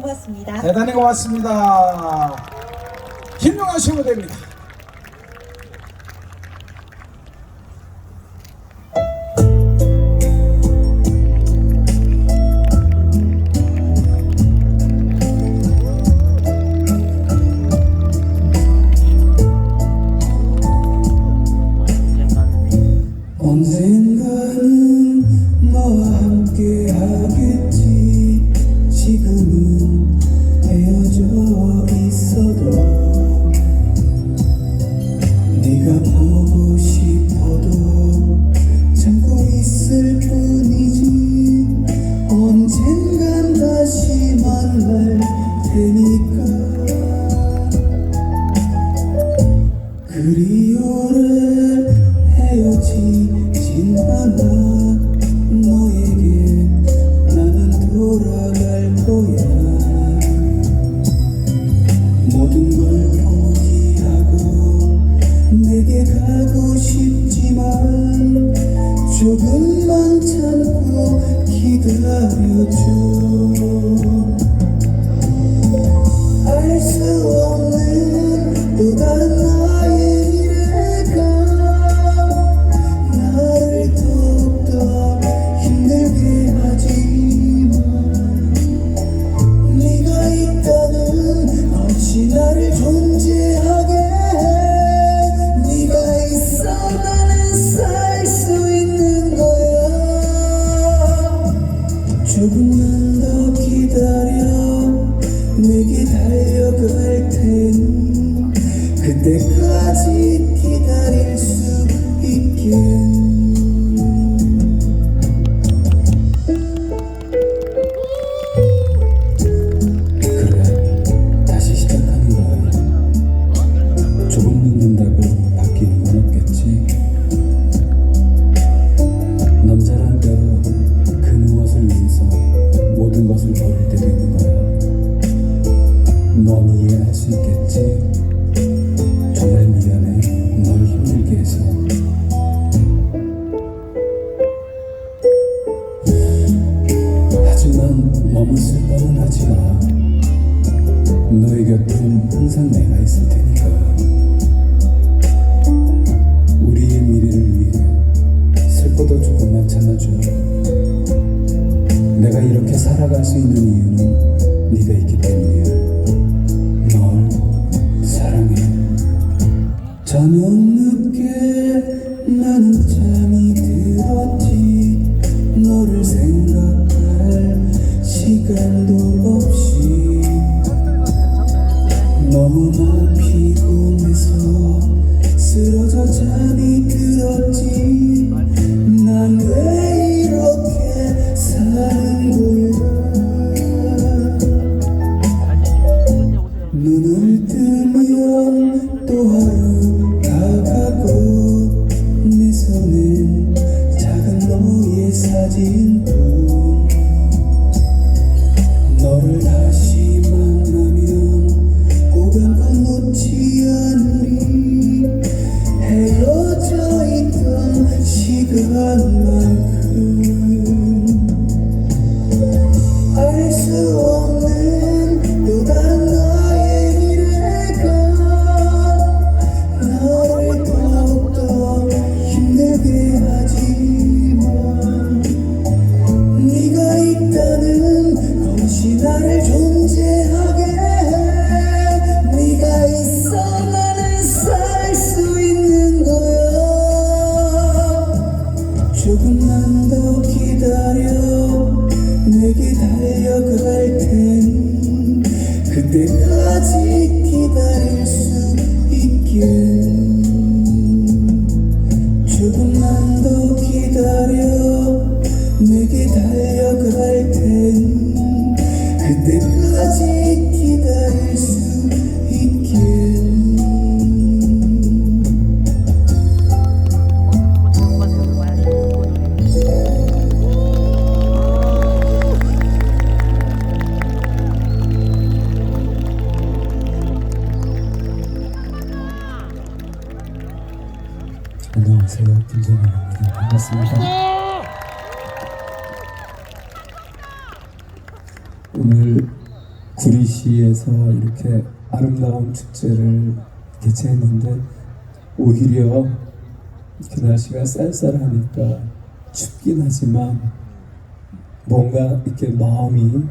고맙습니다. 대단히 고맙습니다. 힘명하시면 됩니다. 곁엔 항상 내가 있을 테니까. 우리의 미래를 위해 슬퍼도 조금만 참아줘 내가 이렇게 살아갈 수 있는 이유는 네가 있기 이렇게 아름다운 축제를 개최했는데 오히려 이렇게 날씨가 쌀쌀하니까 춥긴 하지만 뭔가 이렇게 마음이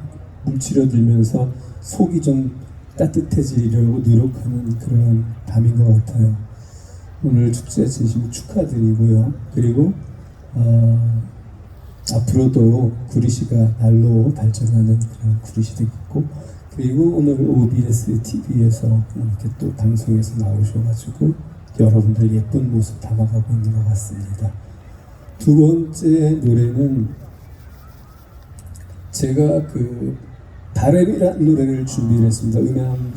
움츠려들면서 속이 좀 따뜻해지려고 노력하는 그런 밤인 것 같아요. 오늘 축제 진심 축하드리고요. 그리고 어, 앞으로도 구리시가 날로 발전하는 그런 구리시 되겠고 그리고 오늘 OBS TV에서 이렇게 또 방송에서 나오셔가지고 여러분들 예쁜 모습 담아가고 있는 것 같습니다. 두 번째 노래는 제가 그 바램이라는 노래를 준비를 했습니다. 음향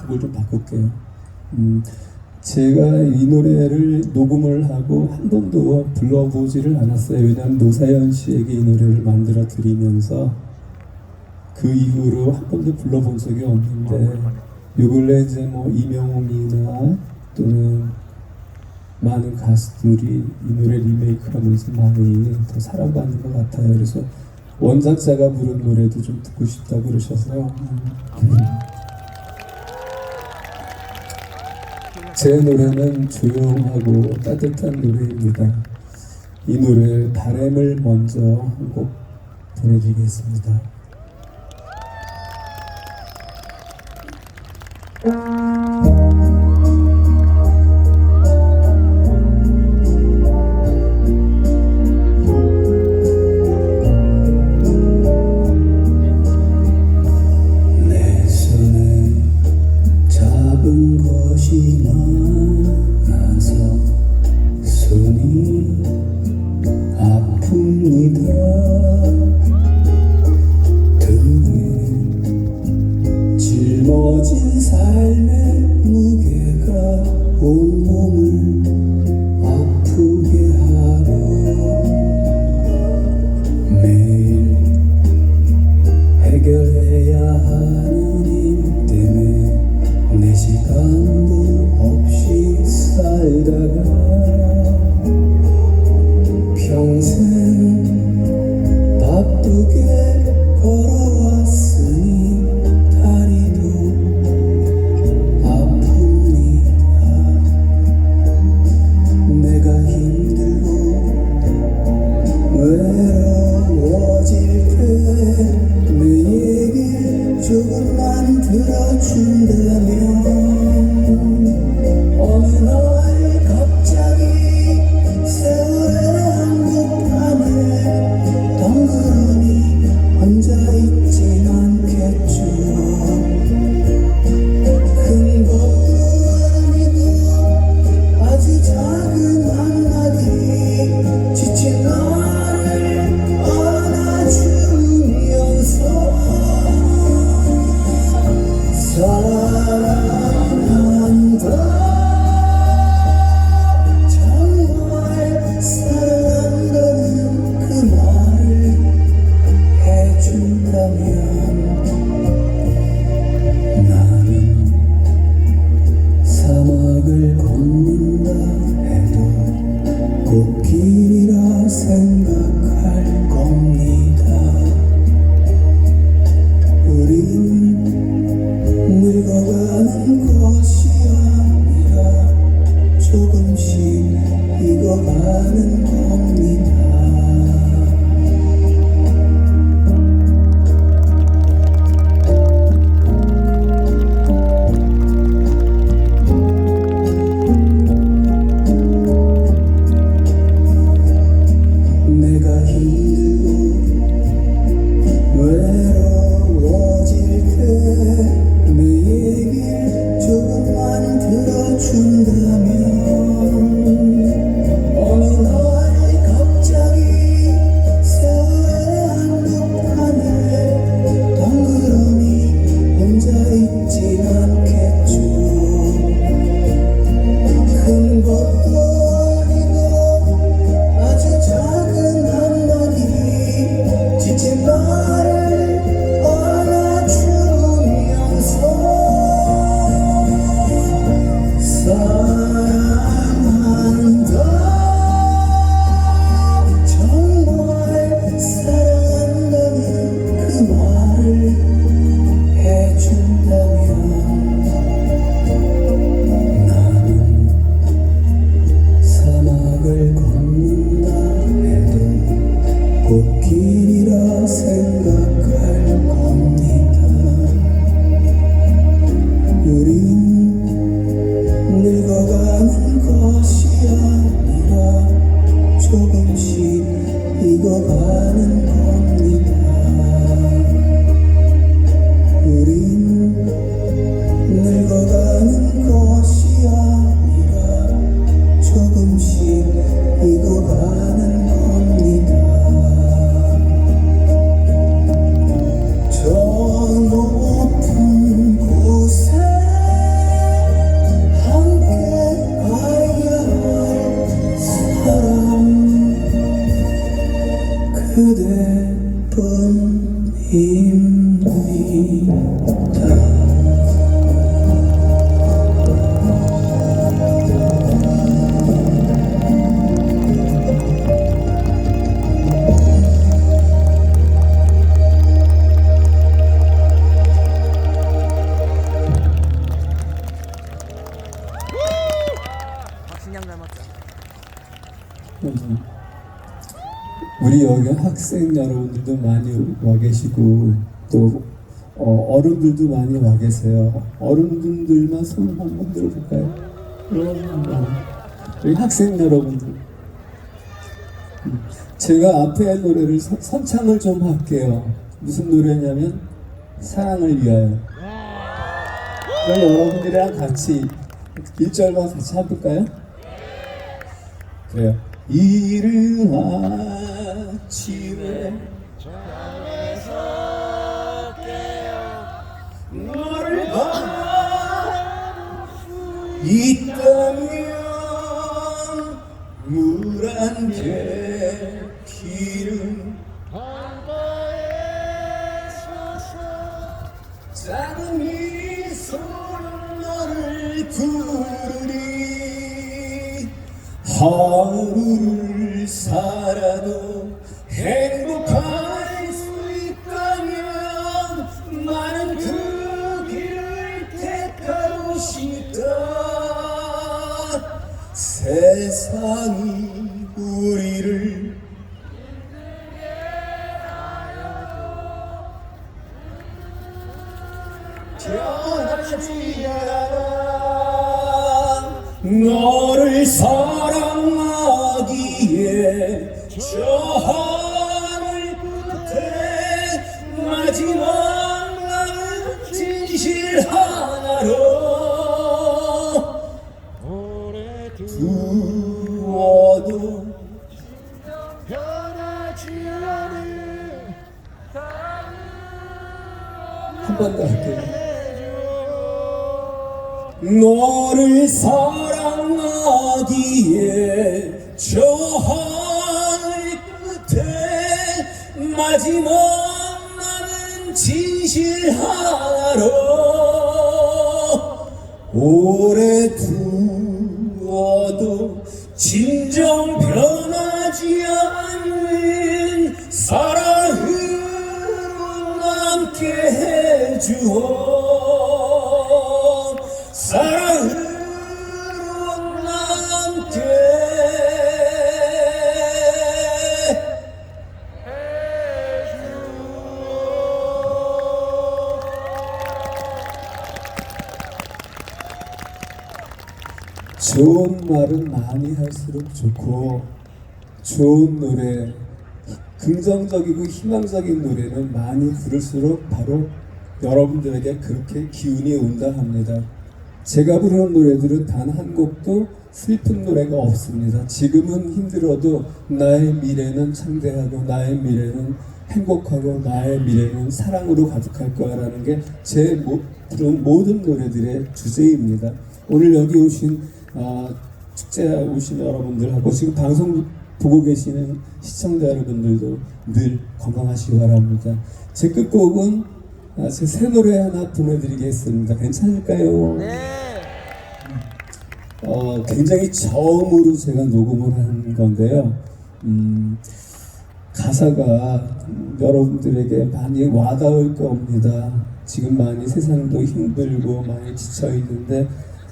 곡을 좀 바꿀게요. 음, 제가 이 노래를 녹음을 하고 한 번도 불러보지를 않았어요. 왜냐하면 노사연 씨에게 이 노래를 만들어 드리면서 그 이후로 한 번도 불러본 적이 없는데 요 근래 이제 뭐 이명웅이나 또는 많은 가수들이 이 노래 리메이크하면서 많이 더 사랑받는 것 같아요. 그래서 원작자가 부른 노래도 좀 듣고 싶다고 그러셔서요. 음. 제 노래는 조용하고 따뜻한 노래입니다. 이 노래 바램을 먼저 한 곡 보내드리겠습니다. 아 Island. 박신양 닮았다. 음, 우리 여기 학생 여러분들도 많이 와 계시고 또 어, 른들도 많이 와 계세요. 어른분들만 손 한번 들어볼까요? 여러분, 우리 학생 여러분들. 음, 제가 앞에 노래를 선- 선창을 좀 할게요. 무슨 노래냐면 사랑을 위하여. 그럼 여러분들이랑 같이 1절만 같이 해볼까요? 그래요. 이른 아침에 너를 있다면 물안개 피 세상이 우리를 한 번 더 할게요. 너를 사랑하기에 저 하늘 끝에 마지막 남은 진실 하나로 오래 두어도 진정 변하지 않는 주어 사랑으로 남게 좋은 말은 많이 할수록 좋고 좋은 노래 긍정적이고 희망적인 노래는 많이 부를수록 바로 여러분들에게 그렇게 기운이 온다 합니다. 제가 부르는 노래들은 단 한 곡도 슬픈 노래가 없습니다. 지금은 힘들어도 나의 미래는 창대하고 나의 미래는 행복하고 나의 미래는 사랑으로 가득할 거야라는 게 제 부른 모든 노래들의 주제입니다. 오늘 여기 오신 어, 축제 오신 여러분들하고 지금 방송 보고 계시는 시청자 여러분들도 늘 건강하시기 바랍니다. 제 끝곡은 아, 제새 노래 하나 보내드리겠습니다. 괜찮을까요? 네. 어, 굉장히 처음으로 제가 녹음을 한 건데요. 음, 가사가 음, 여러분들에게 많이 와닿을 겁니다. 지금 많이 세상도 힘들고 많이 지쳐 있는데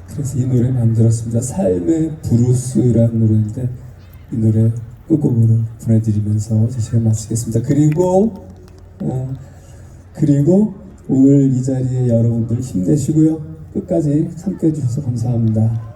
그래서 이 노래 만들었습니다. 삶의 브루스라는 노래인데 이 노래 끝곡으로 보내드리면서 제 시간 마치겠습니다. 그리고 어, 그리고 오늘 이 자리에 여러분들 힘내시고요. 끝까지 함께 해주셔서 감사합니다.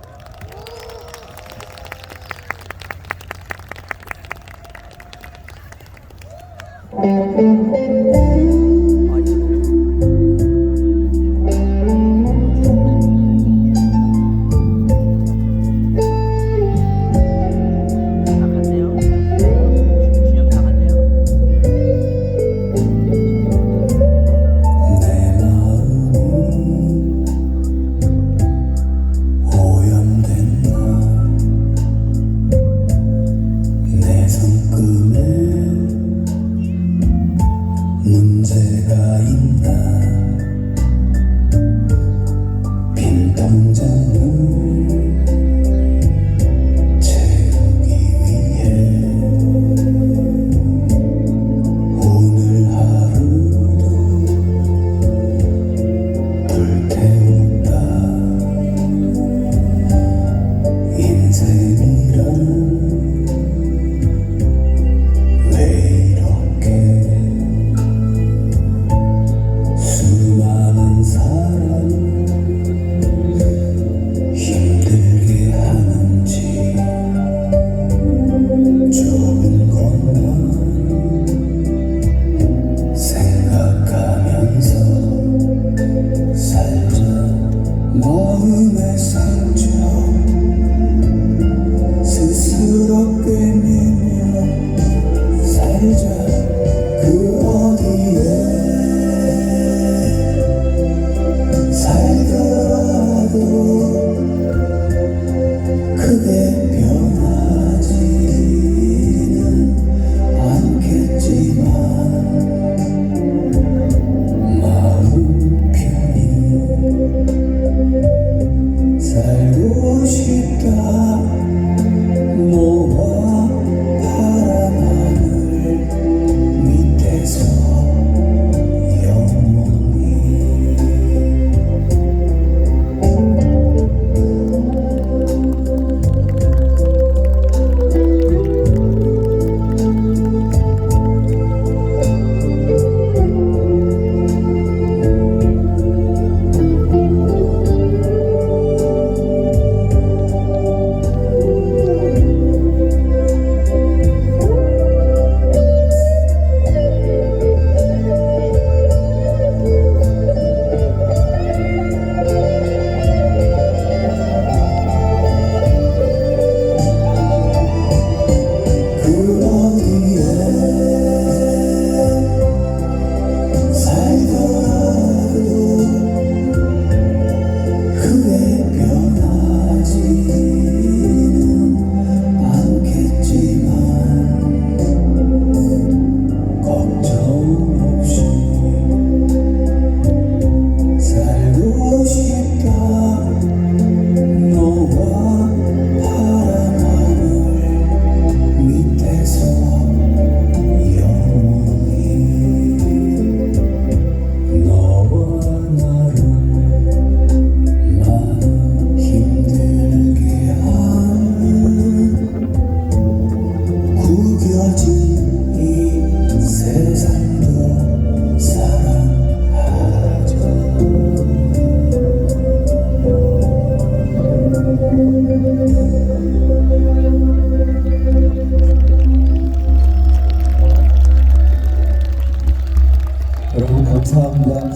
여러분 감사합니다.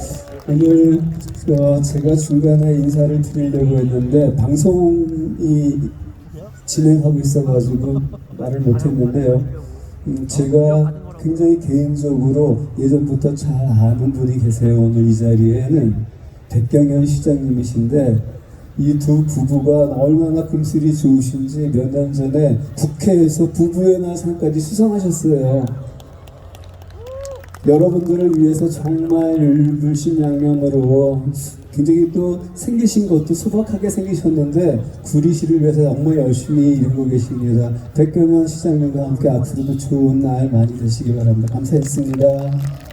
오늘 어, 제가 중간에 인사를 드리려고 했는데 방송이 진행하고 있어가지고 말을 못했는데요. 음, 제가 굉장히 개인적으로 예전부터 잘 아는 분이 계세요. 오늘 이 자리에는 백경현 시장님이신데 이 두 부부가 얼마나 금슬이 좋으신지 몇 년 전에 국회에서 부부연화 상까지 수상하셨어요. 여러분들을 위해서 정말 물심양면으로 굉장히 또 생기신 것도 소박하게 생기셨는데 구리시를 위해서 정말 열심히 일하고 계십니다. 백경현 시장님과 함께 앞으로도 좋은 날 많이 되시기 바랍니다. 감사했습니다.